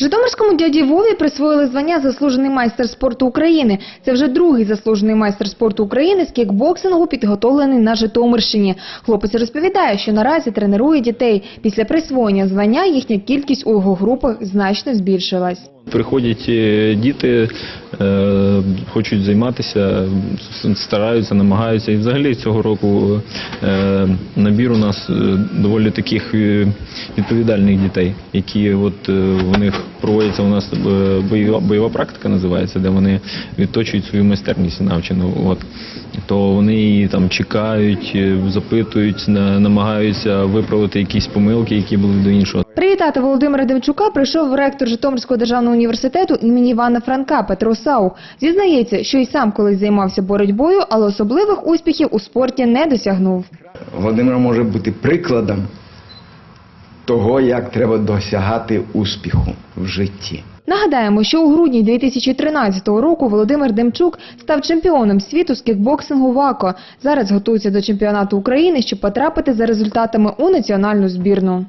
Житомирському дяді Вові присвоїли звання заслужений майстер спорту України. Це вже другий заслужений майстер спорту України з кікбоксингу, підготовлений на Житомирщині. Хлопець розповідає, що наразі тренує дітей. Після присвоєння звання їхня кількість у його групах значно збільшилась. Приходять е, діти, е, хочуть займатися, стараються, намагаються. І взагалі цього року е, набір у нас доволі таких відповідальних дітей, які от у них проводиться у нас бойова, бойова практика називається, де вони відточують свою майстерність навчену. От. То вони її там чекають, е, запитують, на- намагаються виправити якісь помилки, які були до іншого. Привітати Володимира Демчука прийшов ректор Житомирського державного університету імені Івана Франка Петро Сау. Зізнається, що й сам колись займався боротьбою, але особливих успіхів у спорті не досягнув. Володимир може бути прикладом того, як треба досягати успіху в житті. Нагадаємо, що у грудні 2013 року Володимир Демчук став чемпіоном світу з кікбоксингу ВАКО. Зараз готується до чемпіонату України, щоб потрапити за результатами у національну збірну.